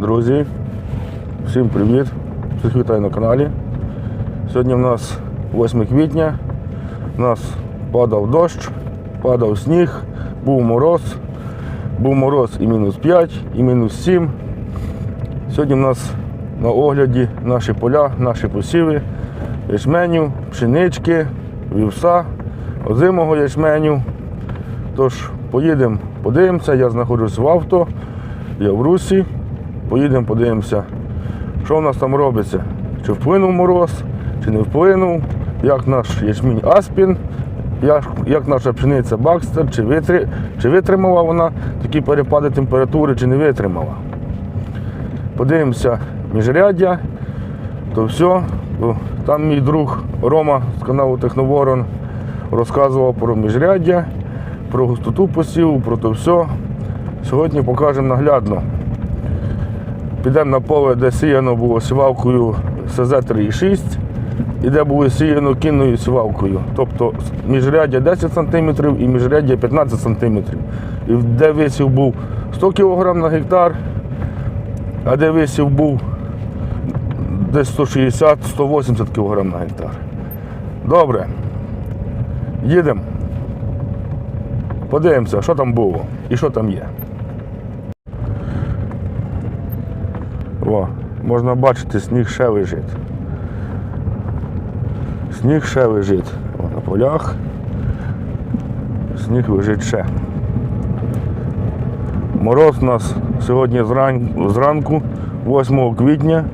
Друзі, всім привіт! Всіх вітаю на каналі. Сьогодні в нас 8 квітня. У нас падав дощ, падав сніг, був мороз. Був мороз і мінус 5, і мінус 7. Сьогодні в нас на огляді наші поля, наші посіви, ячменю, пшенички, вівса, озимого ячменю. Тож поїдемо, подивимося, я знаходжусь в авто, я в русі. Поїдемо, подивимося, що в нас там робиться. Чи вплинув мороз, чи не вплинув, як наш ячмінь Аспін, як, як наша пшениця Бакстер, чи, витри, чи витримала вона такі перепади температури, чи не витримала. Подивимося міжряддя, то все. Там мій друг Рома з каналу Техноворон розказував про міжряддя, про густоту посіву, про то все. Сьогодні покажемо наглядно. Підемо на поле, де сіяно було сівалкою СЗ-3,6 і де було сіяно кінною сівалкою. Тобто міжряддя 10 см і міжряддя 15 см. І де висів був 100 кг на гектар, а де висів був десь 160-180 кг на гектар. Добре. Їдемо. Подивимося, що там було і що там є. О, можна бачити, сніг ще лежить. Сніг ще лежить. О, на полях. Сніг лежить ще. Мороз у нас сьогодні зран- зранку, 8 квітня,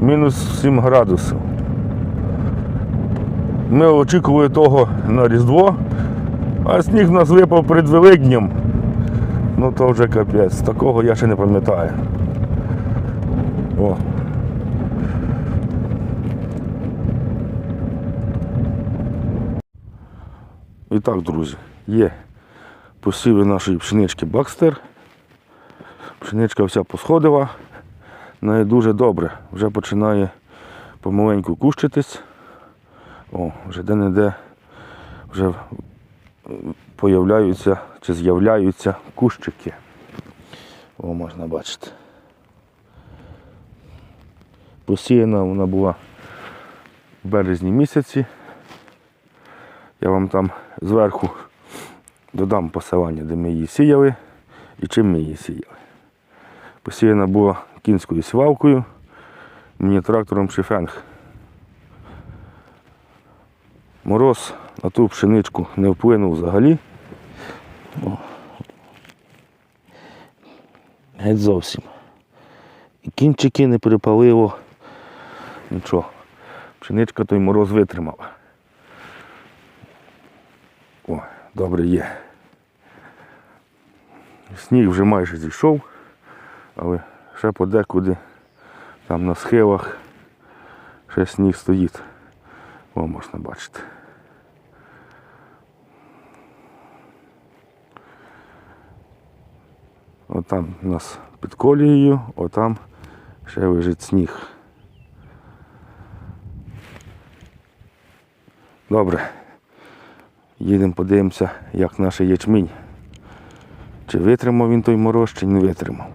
мінус 7 градусів. Ми очікували того на Різдво, а сніг нас випав перед Великднем. Ну то вже капець, такого я ще не пам'ятаю. О. І так, друзі, є посіви нашої пшенички Бакстер. Пшеничка вся посходила, неї дуже добре, вже починає помаленьку кущитись. О, вже де-не-де вже появляються чи з'являються кущики. О, можна бачити. Посіяна вона була в березні місяці. Я вам там зверху додам посилання, де ми її сіяли і чим ми її сіяли. Посіяна була кінською сівалкою, мені трактором Шифенг. Мороз на ту пшеничку не вплинув взагалі. Геть зовсім. І кінчики не перепалило. Нічого. Пшеничка той мороз витримала. О, добре є. Сніг вже майже зійшов, але ще подекуди там на схилах ще сніг стоїть. О, можна бачити. Отам у нас під колією, отам ще лежить сніг. Добре. Їдемо подивимося, як наш ячмінь. Чи витримав він той мороз, чи не витримав.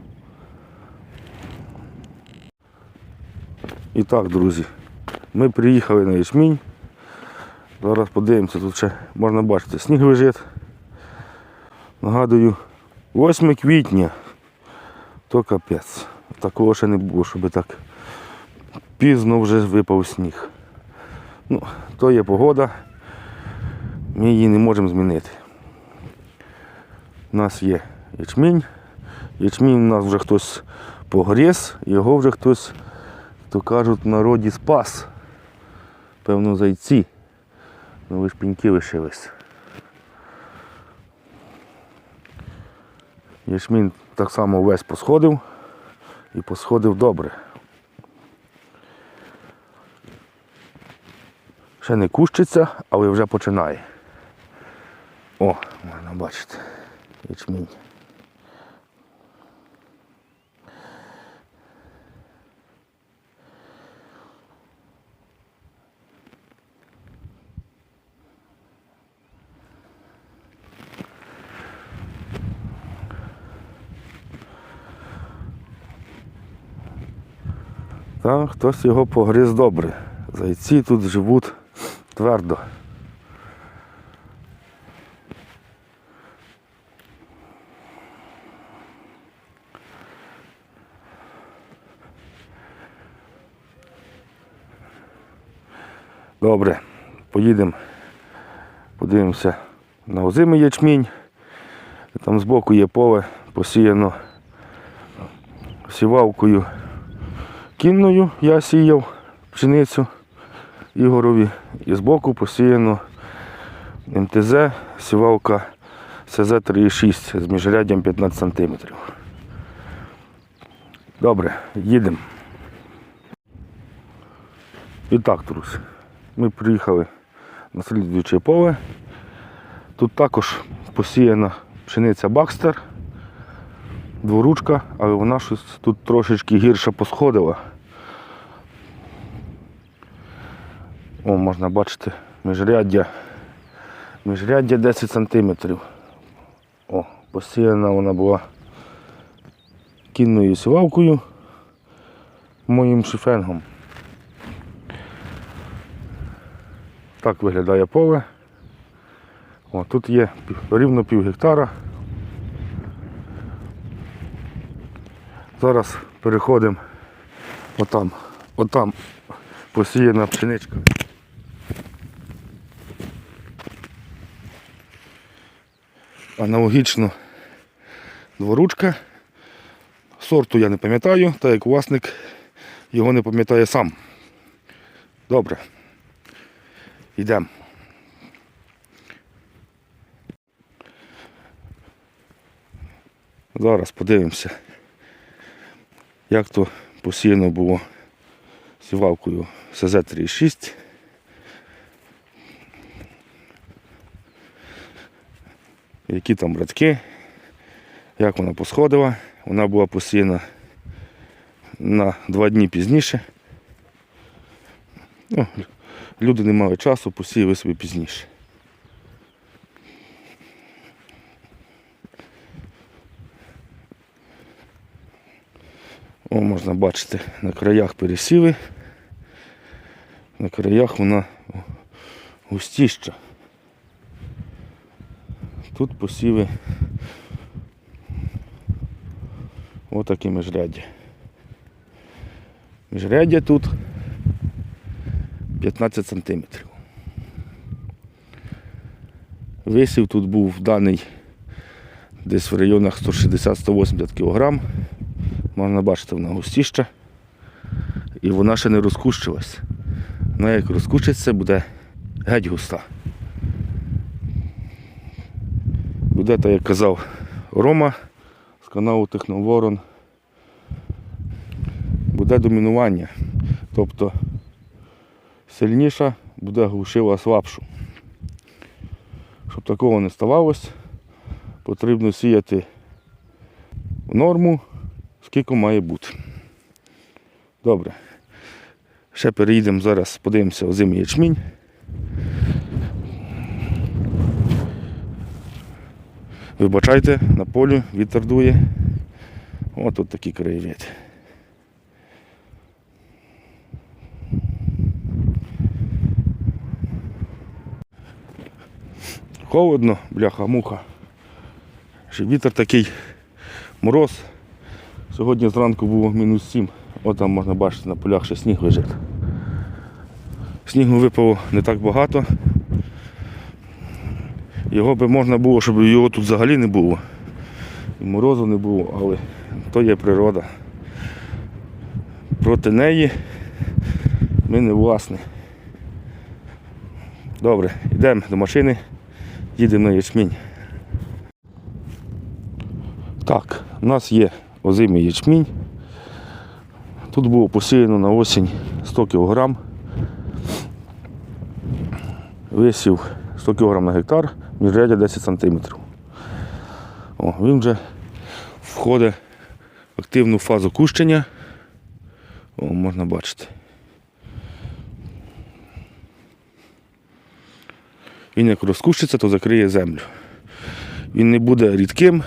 І так, друзі, ми приїхали на ячмінь. Зараз подивимося, тут ще можна бачити, сніг лежить. Нагадую, 8 квітня, то капець. Такого ще не було, щоб так пізно вже випав сніг. Ну, то є погода, ми її не можемо змінити. У нас є ячмінь. Ячмінь у нас вже хтось погріз, його вже хтось, то кажуть, в народі спас. Певно, зайці. Ну лиш пеньки лишились. Ячмінь так само весь посходив і посходив добре. Ще не кущиться, але вже починає. О, можна бачити. Ячмінь. Та хтось його погриз добре. Зайці тут живуть твердо. Добре, поїдемо, подивимося на озимий ячмінь. Там збоку є поле посіяно сівалкою кінною я сіяв пшеницю Ігорові. І збоку посіяно МТЗ, сівалка СЗ-3,6 з міжряддям 15 см. Добре, їдемо. І так, друзі, ми приїхали на слідуюче поле. Тут також посіяна пшениця Бакстер, дворучка, але вона щось тут трошечки гірше посходила. О, можна бачити міжряддя. Міжряддя 10 см. О, посіяна вона була кінною сівалкою моїм шифенгом. Так виглядає поле. О, тут є рівно пів гектара. Зараз переходимо отам, отам посіяна пшеничка. Аналогічно дворучка. Сорту я не пам'ятаю, так як власник його не пам'ятає сам. Добре. Йдемо. Зараз подивимося, як то посіяно було сівалкою СЗ-36. Які там братки, як вона посходила. Вона була посіяна на два дні пізніше. Ну, люди не мали часу, посіяли собі пізніше. О, можна бачити, на краях пересіли. На краях вона густіща. Тут посіви отакі міжряддя. Міжряддя тут 15 сантиметрів. Висів тут був даний десь в районах 160-180 кг. Можна бачити, вона густіща. І вона ще не розкущилась. Вона як розкущиться, буде геть густа. Буде, так як казав Рома з каналу Техноворон. Буде домінування. Тобто сильніша буде глушила слабшу. Щоб такого не ставалось, потрібно сіяти в норму, скільки має бути. Добре. Ще переїдемо зараз, подивимося озимий ячмінь. Вибачайте, на полі вітер дує. Ось тут такий краєвид. Холодно, бляха-муха. Ще вітер такий, мороз. Сьогодні зранку було мінус 7. От там можна бачити на полях ще сніг лежить. Снігу випало не так багато. Його би можна було, щоб його тут взагалі не було. І морозу не було, але то є природа. Проти неї ми не власні. Добре, йдемо до машини, їдемо на ячмінь. Так, у нас є озимий ячмінь. Тут було посіяно на осінь 100 кг. Висів 100 кг на гектар, міжрядя 10 см. О, Він вже входить в активну фазу кущення. О, Можна бачити. Він як розкущиться, то закриє землю. Він не буде рідким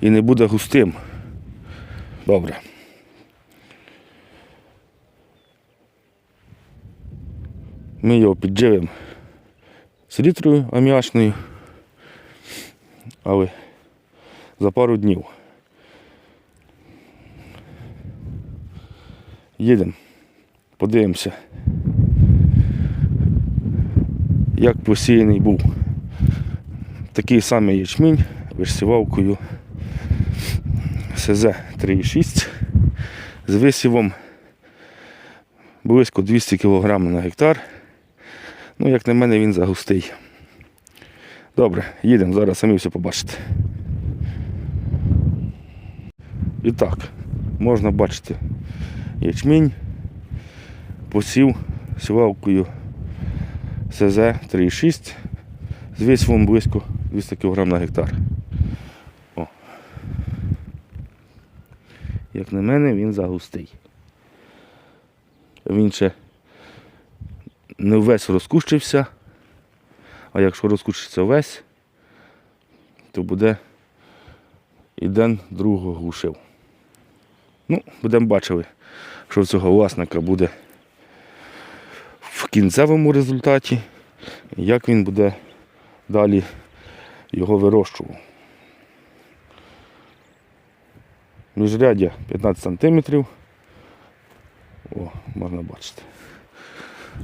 і не буде густим. Добре. Ми його підживимо селітрою аміачною, але за пару днів. Їдемо, подивимося, як посіяний був такий самий ячмінь висівалкою СЗ 3,6 з висівом близько 200 кг на гектар. Ну, як на мене, він загустий. Добре, їдемо, зараз самі все побачите. І так, можна бачити ячмінь, посів сівалкою СЗ 3,6 з висівом близько 200 кг на гектар. О. Як на мене, він загустий. Він ще не весь розкущився, а якщо розкущиться весь, то буде і день другого глушив. Ну, будемо бачили, що в цього власника буде в кінцевому результаті, як він буде далі його вирощував. Міжряддя 15 см. О, можна бачити.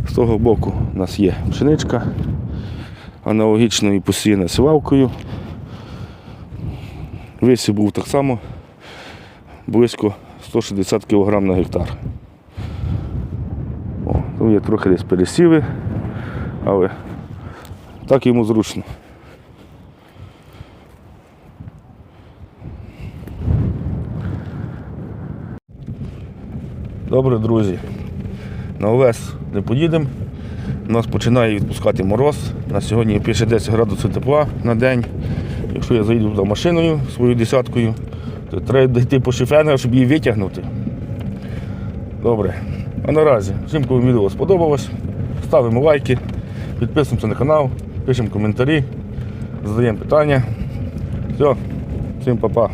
З того боку у нас є пшеничка, аналогічно і посіяна сівалкою. Висів був так само близько 160 кг на гектар. О, тут є трохи десь пересіви, але так йому зручно. Добре, друзі. На овес не поїдемо. Нас починає відпускати мороз. На сьогодні пише 10 градусів тепла на день. Якщо я заїду за машиною своєю десяткою, то треба йти по шифенах, щоб її витягнути. Добре. А наразі, всім кому відео сподобалось, ставимо лайки, підписуємося на канал, пишемо коментарі, задаємо питання. Все, всім па-па.